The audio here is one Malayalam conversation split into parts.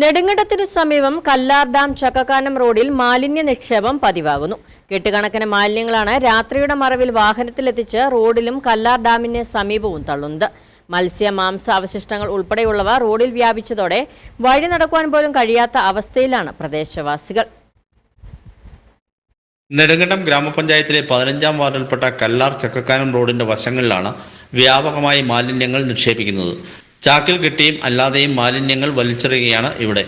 നെടുങ്കണ്ടത്തിനു സമീപം കല്ലാർ ഡാം ചക്കക്കാനം റോഡിൽ മാലിന്യ നിക്ഷേപം പതിവാകുന്നു. കെട്ടുകണക്കിന് മാലിന്യങ്ങളാണ് രാത്രിയുടെ മറവിൽ വാഹനത്തിലെത്തിച്ച് റോഡിലും കല്ലാർ ഡാമിന് സമീപവും തള്ളുന്നത്. മത്സ്യ മാംസ അവശിഷ്ടങ്ങൾ ഉൾപ്പെടെയുള്ളവ റോഡിൽ വ്യാപിച്ചതോടെ വഴി നടക്കുവാൻ പോലും കഴിയാത്ത അവസ്ഥയിലാണ് പ്രദേശവാസികൾ. നെടുങ്കണ്ടം ഗ്രാമപഞ്ചായത്തിലെ പതിനഞ്ചാം വാർഡിൽപ്പെട്ട കല്ലാർ ചക്കക്കാനം റോഡിന്റെ വശങ്ങളിലാണ് വ്യാപകമായി മാലിന്യങ്ങൾ നിക്ഷേപിക്കുന്നത്. ചാക്കിൽ കെട്ടിയും അല്ലാതെയും മാലിന്യങ്ങൾ വലിച്ചെറിയുകയാണ് ഇവിടെ.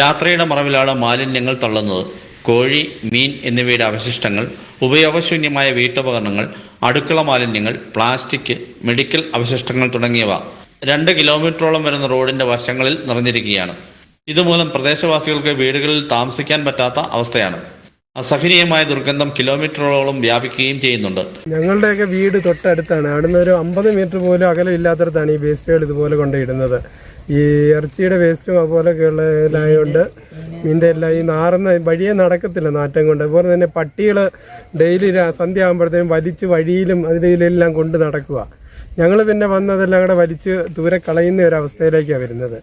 രാത്രിയുടെ മറവിലാണ് മാലിന്യങ്ങൾ തള്ളുന്നത്. കോഴി മീൻ എന്നിവയുടെ അവശിഷ്ടങ്ങൾ ഉപയോഗശൂന്യമായ വീട്ടുപകരണങ്ങൾ അടുക്കള മാലിന്യങ്ങൾ പ്ലാസ്റ്റിക് മെഡിക്കൽ അവശിഷ്ടങ്ങൾ തുടങ്ങിയവ രണ്ട് കിലോമീറ്ററോളം വരുന്ന റോഡിന്റെ വശങ്ങളിൽ നിറഞ്ഞിരിക്കുകയാണ്. ഇതുമൂലം പ്രദേശവാസികൾക്ക് വീടുകളിൽ താമസിക്കാൻ പറ്റാത്ത അവസ്ഥയാണ്. അസഹനീയമായ ദുർഗന്ധം കിലോമീറ്ററോളം വ്യാപിക്കുകയും ചെയ്യുന്നുണ്ട്. ഞങ്ങളുടെയൊക്കെ വീട് തൊട്ടടുത്താണ്. അവിടുന്ന് ഒരു അമ്പത് മീറ്റർ പോലും അകലം ഇല്ലാത്തടത്താണ് ഈ വേസ്റ്റുകൾ ഇതുപോലെ കൊണ്ടിടുന്നത് ഈ ഇറച്ചിയുടെ വേസ്റ്റും അതുപോലൊക്കെ ഉള്ളതായതുകൊണ്ട് മീന്റെ എല്ലാം ഈ നാറുന്ന വഴിയെ നടക്കത്തില്ല നാറ്റം കൊണ്ട്. അതുപോലെ തന്നെ പട്ടികൾ ഡെയിലി സന്ധ്യ ആകുമ്പോഴത്തേനും വലിച്ച് വഴിയിലും അതിലെല്ലാം കൊണ്ട് നടക്കുക. ഞങ്ങൾ പിന്നെ വന്നതെല്ലാം കൂടെ വലിച്ച് ദൂരെ കളയുന്ന ഒരു അവസ്ഥയിലേക്കാണ് വരുന്നത്.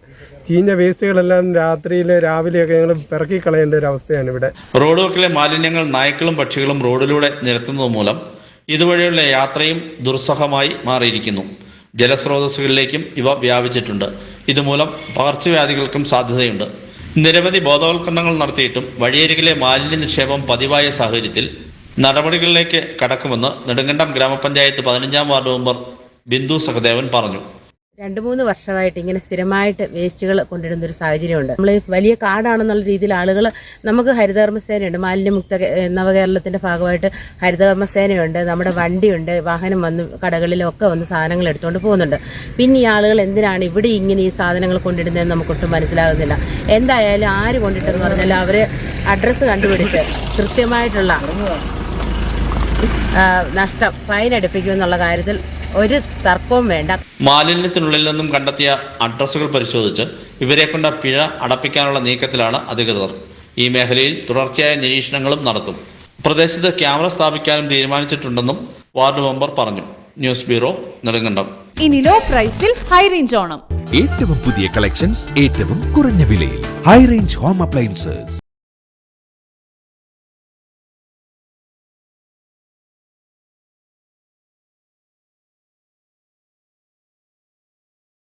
ചീഞ്ഞ വേസ്റ്റുകളെല്ലാം രാത്രിയിൽ രാവിലെയൊക്കെ ഞങ്ങൾ പിറക്കി കളയേണ്ട ഒരു അവസ്ഥയാണ് ഇവിടെ. റോഡുകളിലെ മാലിന്യങ്ങൾ നായ്ക്കളും പക്ഷികളും റോഡിലൂടെ നിരത്തുന്നത് മൂലം ഇതുവഴിയുള്ള യാത്രയും ദുർസഹമായി മാറിയിരിക്കുന്നു. ജലസ്രോതസ്സുകളിലേക്കും ഇവ വ്യാപിച്ചിട്ടുണ്ട്. ഇതുമൂലം പകർച്ചവ്യാധികൾക്കും സാധ്യതയുണ്ട്. നിരവധി ബോധവൽക്കരണങ്ങൾ നടത്തിയിട്ടും വഴിയരികിലെ മാലിന്യ നിക്ഷേപം പതിവായ സാഹചര്യത്തിൽ നടപടികളിലേക്ക് കടക്കുമെന്ന് നെടുങ്കണ്ടം ഗ്രാമപഞ്ചായത്ത് പതിനഞ്ചാം വാർഡ് മെമ്പർ ബിന്ദു സഹദേവൻ പറഞ്ഞു. രണ്ട് മൂന്ന് വർഷമായിട്ട് ഇങ്ങനെ സ്ഥിരമായിട്ട് വേസ്റ്റുകൾ കൊണ്ടിടുന്ന ഒരു സാഹചര്യമുണ്ട്. നമ്മൾ വലിയ കാടാണെന്നുള്ള രീതിയിൽ ആളുകൾ നമുക്ക് ഹരിതകർമ്മസേനയുണ്ട്. മാലിന്യമുക്ത നവകേരളത്തിന്റെ ഭാഗമായിട്ട് ഹരിതകർമ്മസേനയുണ്ട്. നമ്മുടെ വണ്ടിയുണ്ട്. വാഹനം വന്ന് കടകളിലൊക്കെ വന്ന് സാധനങ്ങൾ എടുത്തുകൊണ്ട് പോകുന്നുണ്ട്. പിന്നെ ഈ ആളുകൾ എന്തിനാണ് ഇവിടെ ഇങ്ങനെ ഈ സാധനങ്ങൾ കൊണ്ടിടുന്നതെന്ന് നമുക്കൊട്ടും മനസ്സിലാകുന്നില്ല. എന്തായാലും ആര് കൊണ്ടിട്ടെന്ന് പറഞ്ഞാൽ അവരെ അഡ്രസ്സ് കണ്ടുപിടിച്ച് കൃത്യമായിട്ടുള്ള നഷ്ടം ഫൈൻ അടുപ്പിക്കുമെന്നുള്ള കാര്യത്തിൽ ഒരു തർക്കവും വേണ്ട. മാലിന്യത്തിനുള്ളിൽ നിന്നും കണ്ടെത്തിയ അഡ്രസ്സുകൾ പരിശോധിച്ച് ഇവരെ കൊണ്ട് പിഴ അടപ്പിക്കാനുള്ള നീക്കത്തിലാണ് അധികൃതർ. ഈ മേഖലയിൽ തുടർച്ചയായ നിരീക്ഷണങ്ങളും നടത്തും. പ്രദേശത്ത് ക്യാമറ സ്ഥാപിക്കാനും തീരുമാനിച്ചിട്ടുണ്ടെന്നും വാർഡ് മെമ്പർ പറഞ്ഞു. News bureau Nedumkandam. ഇനി ലോ പ്രൈസിൽ ഹൈ റേഞ്ച് ഓണം. ഏറ്റവും പുതിയ കളക്ഷൻസ് ഏറ്റവും കുറഞ്ഞ വിലയിൽ. High range home appliances.